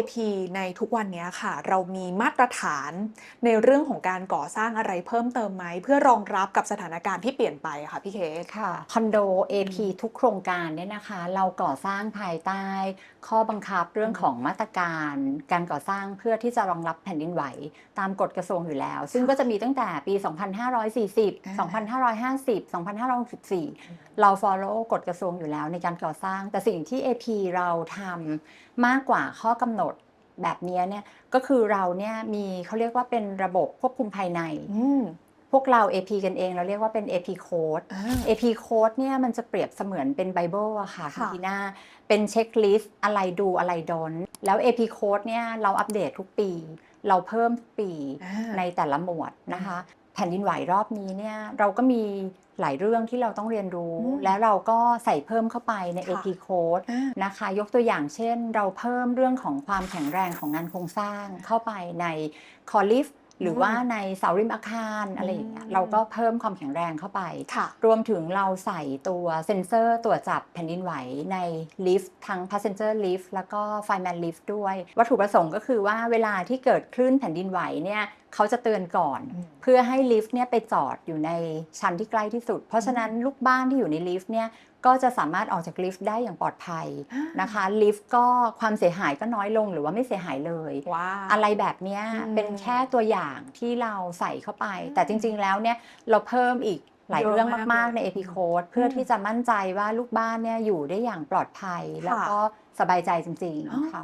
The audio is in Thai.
AP ในทุกวันนี้ค่ะ เรามีมาตรฐานในเรื่องของการก่อสร้างอะไรเพิ่มเติมไหม เพื่อรองรับกับสถานการณ์ที่เปลี่ยนไปค่ะพี่เคสค่ะคอนโด AP ทุกโครงการเนี่ยนะคะ เราก่อสร้างภายใต้ ข้อบังคับเรื่องของมาตรการ การก่อสร้างเพื่อที่จะรองรับแผ่นดินไหว ตามกฎกระทรวงอยู่แล้ว ซึ่งก็จะมีตั้งแต่ปี 2540 2550 2564 เรา follow กฎกระทรวงอยู่แล้วในการก่อสร้าง แต่สิ่งที่ AP เราทำมากกว่าข้อกำหนด แบบนี้เนี่ยก็คือเราเนี่ยมีเขาเรียกว่าเป็นระบบควบคุมภายในอืมพวกเรา AP กันเองเราเรียกว่าเป็น AP Code อ่า AP Code เนี่ยมันจะเปรียบเสมือนเป็นไบเบิลอะค่ะคุณค่ะทีน่าเป็นเช็คลิสต์อะไรดูอะไรดอนแล้ว AP Code เนี่ยเราอัปเดตทุกปี เราเพิ่มทุกปีอ่าในแต่ละหมวดนะคะแผ่นดินไหวรอบนี้เนี่ยเราก็มีหลายเรื่องที่เราต้องเรียนรู้อืมแล้วเราก็ใส่เพิ่มเข้าไปในค่ะ AP Code อ่านะคะ ยกตัวอย่างเช่น เราเพิ่มเรื่องของความแข็งแรงของงานโครงสร้างเข้าไปในคอลิฟ หรือว่าในเสาริมอาคารอะไรอย่างเงี้ยอืมเราก็เพิ่มความแข็งแรงเข้าไปค่ะรวมถึงเราใส่ตัวเซ็นเซอร์ตรวจจับแผ่นดินไหวในลิฟต์ทั้ง passenger lift แล้วก็ fireman lift ด้วย วัตถุประสงค์ก็คือว่าเวลาที่เกิดคลื่นแผ่นดินไหวเนี่ยเขาจะเตือนก่อนอืมเพื่อให้ลิฟต์เนี่ยไปจอดอยู่ในชั้นที่ใกล้ที่สุด เพราะฉะนั้นลูกบ้านที่อยู่ในลิฟต์เนี่ยก็จะสามารถออกจากลิฟต์ได้อย่างปลอดภัยอ่านนะคะลิฟต์ก็ความเสียหายก็น้อยลงหรือว่าไม่เสียหายเลยว้าวอะไรแบบเนี้ยอืมเป็นแค่ตัวอย่างที่เราใส่เข้าไปอืมแต่จริง ๆ แล้วเนี่ยเราเพิ่มอีกหลายเยอะเรื่องมากมากๆในเลย AP Code เพื่ออมที่จะมั่นใจว่าลูกบ้านเนี่ยอยู่ได้อย่างปลอดภัยแล้วก็สบายใจจริงอ๋อๆค่ะ